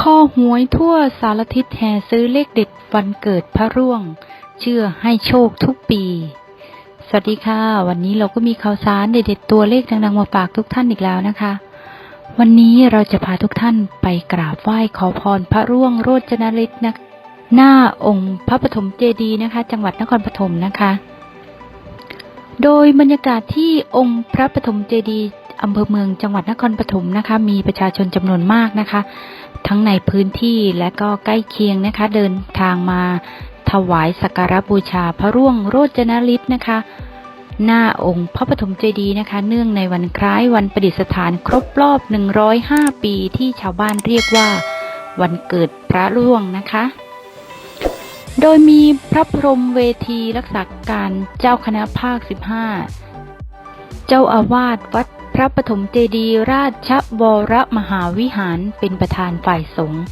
ข้อหวยทั่วสารทิศแห่ซื้อเลขเด็ดวันเกิดพระร่วง เชื่อให้โชคทุกปี สวัสดีค่ะ วันนี้เราก็มีข่าวสารเด็ดๆตัวเลขดังๆมาฝากทุกท่านอีกแล้วนะคะ วันนี้เราจะพาทุกท่านไปกราบไหว้ขอพรพระร่วงโรจนฤทธิ์นะหน้าองค์พระปฐมเจดีย์นะคะ จังหวัดนครปฐมนะคะ โดยบรรยากาศที่องค์พระปฐมเจดีย์อำเภอเมืองจังหวัดนครปฐมนะคะ มีประชาชนจำนวนมากนะคะ ทั้งในพื้นที่และก็ใกล้เคียงนะคะ เดินทางมาถวายสักการบูชาพระร่วงโรจนฤทธิ์นะคะ หน้าองค์พระปฐมเจดีย์นะคะ เนื่องในวันคล้ายวันประดิษฐานครบรอบ 105 ปีที่ชาวบ้านเรียกว่า วันเกิดพระร่วงนะคะ โดยมีพระพรหมเวทีรักษาการเจ้าคณะภาค 15 เจ้าอาวาสวัด พระปฐมเจดีย์ราชวรมหาวิหารเป็นประธานฝ่ายสงฆ์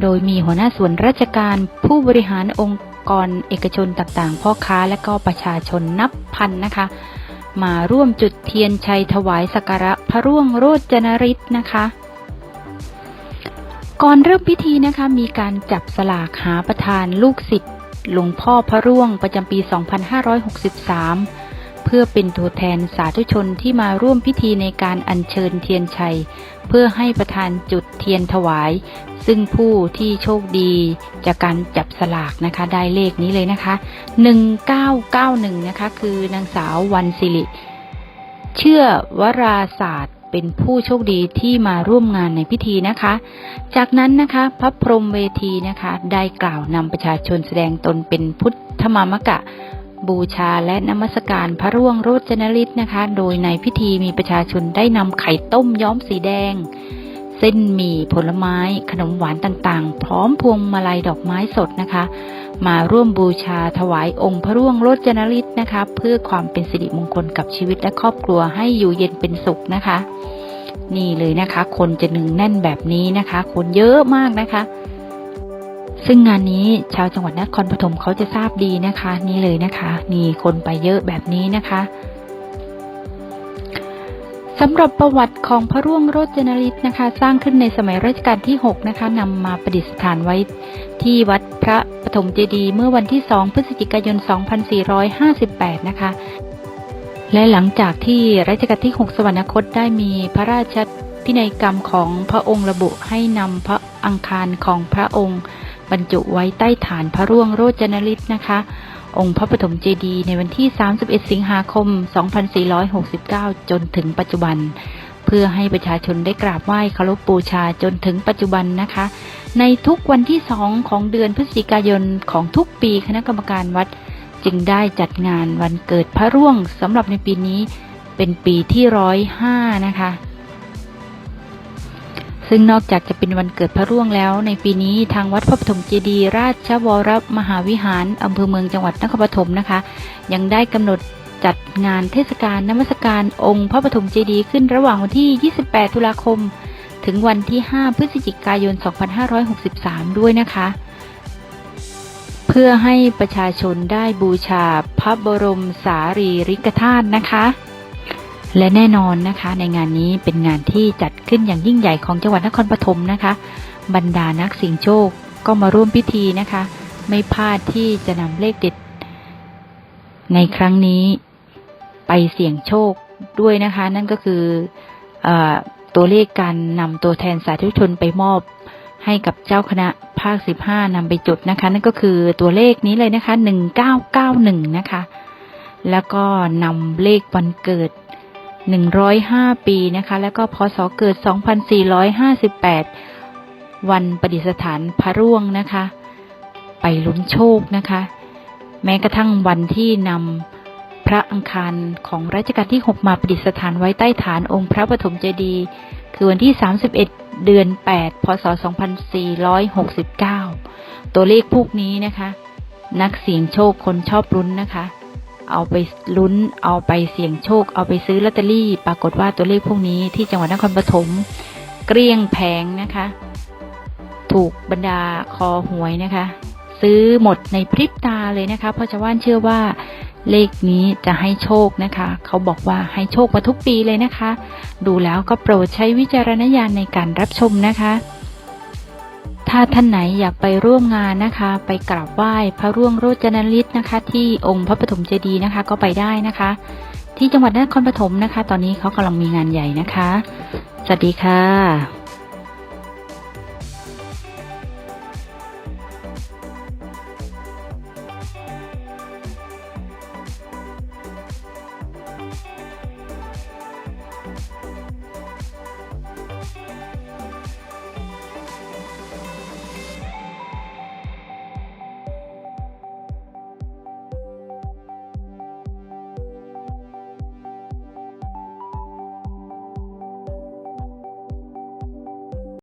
โดยมีหัวหน้าส่วนราชการผู้บริหารองค์กรเอกชนต่างๆ พ่อค้าและก็ประชาชนนับพันนะคะ มาร่วมจุดเทียนชัยถวายสักการะพระร่วงโรจนฤทธิ์นะคะ ก่อนเริ่มพิธีนะคะมีการจับสลากหาประธานลูกศิษย์หลวงพ่อพระร่วงประจำปี 2563 พื่อเป็นตัวแทนสาธุชนที่มาร่วมพิธีในการอัญเชิญเทียนชัย เพื่อให้ประธานจุดเทียนถวาย ซึ่งผู้ที่โชคดีจากการจับสลากนะคะ ได้เลขนี้เลยนะคะ 1991 นะคะ คือนางสาววันสิริ เชื่อวราศาสตร์เป็นผู้โชคดีที่มาร่วมงานในพิธีนะคะ จากนั้นนะคะพระพรหมเวทีนะคะ ได้กล่าวนำประชาชนแสดงตนเป็นพุทธมามกะ บูชาและนมัสการพระร่วงโรจนฤทธิ์นะคะ โดยในพิธีมีประชาชนได้นำไข่ต้มย้อมสีแดง เส้นหมี่ผลไม้ ขนมหวานต่างๆ พร้อมพวงมาลัยดอกไม้สดนะคะ มาร่วมบูชาถวายองค์พระร่วงโรจนฤทธิ์นะคะ เพื่อความเป็นสิริมงคลกับชีวิตและครอบครัวให้อยู่เย็นเป็นสุขนะคะ นี่เลยนะคะ คนจะหนึ่งแน่นแบบนี้นะคะ คนเยอะมากนะคะ ซึ่งงานนี้ชาวจังหวัดนครปฐมเขาจะทราบดีนะคะ นี่เลยนะคะนี่คนไปเยอะแบบนี้นะคะสำหรับประวัติของพระร่วงโรจนฤทธิ์นะคะ สร้างขึ้นในสมัยรัชกาลที่ 6 นะคะนำมาประดิษฐานไว้ที่วัดพระปฐมเจดีย์เมื่อวันที่ 2 พฤศจิกายน 2458 นะคะ และหลังจากที่รัชกาลที่ 6 สวรรคตได้มีพระราชพินัยกรรมของพระองค์ระบุให้นำพระอังคารของพระองค์ บรรจุไว้ใต้ฐานพระร่วงโรจนฤทธิ์นะคะ องค์พระปฐมเจดีย์ในวันที่ 31 สิงหาคม 2469 จนถึงปัจจุบัน เพื่อให้ประชาชนได้กราบไหว้เคารพบูชาจนถึงปัจจุบันนะคะ ในทุกวันที่สองของเดือนพฤศจิกายนของทุกปีคณะกรรมการวัดจึงได้จัดงานวันเกิดพระร่วงสำหรับในปีนี้เป็นปีที่ร้อยห้านะคะ ซึ่งนอกจากจะเป็นวันเกิดพระร่วงแล้ว ในปีนี้ทางวัดพระปฐมเจดีย์ราชวรมหาวิหารอำเภอเมืองจังหวัดนครปฐมนะคะ ยังได้กำหนดจัดงานเทศกาลนมัสการองค์พระปฐมเจดีย์ขึ้นระหว่างวันที่ 28 ตุลาคม ถึงวันที่ 5 พฤศจิกายน 2563 ด้วยนะคะ เพื่อให้ประชาชนได้บูชาพระบรมสารีริกธาตุนะคะ และแน่นอนนะคะ ในงานนี้เป็นงานที่จัดขึ้นอย่างยิ่งใหญ่ของจังหวัดนครปฐมนะคะ บรรดานักเสี่ยงโชคก็มาร่วมพิธีนะคะ ไม่พลาดที่จะนำเลขเด็ด ในครั้งนี้ไปเสี่ยงโชคด้วยนะคะ นั่นก็คืออตัวเลขการนำตัวแทนสาธุชนไปมอบให้กับเจ้าคณะภาค 15นำไปจดนะคะ นั่นก็คือตัวเลขนี้เลยนะคะ 1991 นะคะ แล้วก็นำเลขวันเกิด 105 ปีนะคะ แล้วก็พศเกิด 2458 วันประดิษฐานพระร่วงนะคะ ไปลุ้นโชคนะคะ แม้กระทั่งวันที่นำพระอังคารของรัชกาลที่ 6 มาประดิษฐานไว้ใต้ฐานองค์พระปฐมเจดีย์คือวันที่ 31 เดือน 8 พศ 2469 ตัวเลขพวกนี้นะคะ นักเสี่ยงโชคคนชอบลุ้นนะคะ เอาไปลุ้น เอาไปเสี่ยงโชค เอาไปซื้อลอตเตอรี่ ปรากฏว่าตัวเลขพวกนี้ที่จังหวัดนครปฐมเกลี้ยงแผงนะคะ ถูกบรรดาคอหวยนะคะ ซื้อหมดในพริบตาเลยนะคะ เพราะชาวบ้านเชื่อว่าเลขนี้จะให้โชคนะคะ เขาบอกว่าให้โชคมาทุกปีเลยนะคะ ดูแล้วก็โปรดใช้วิจารณญาณในการรับชมนะคะ ถ้าท่านไหนอยากไปร่วมงานนะคะ ไปกราบไหว้พระร่วงโรจนฤทธิ์นะคะ ที่องค์พระปฐมเจดีย์นะคะ ก็ไปได้นะคะ ที่จังหวัดนครปฐมนะคะ ตอนนี้เขากำลังมีงานใหญ่นะคะ สวัสดีค่ะ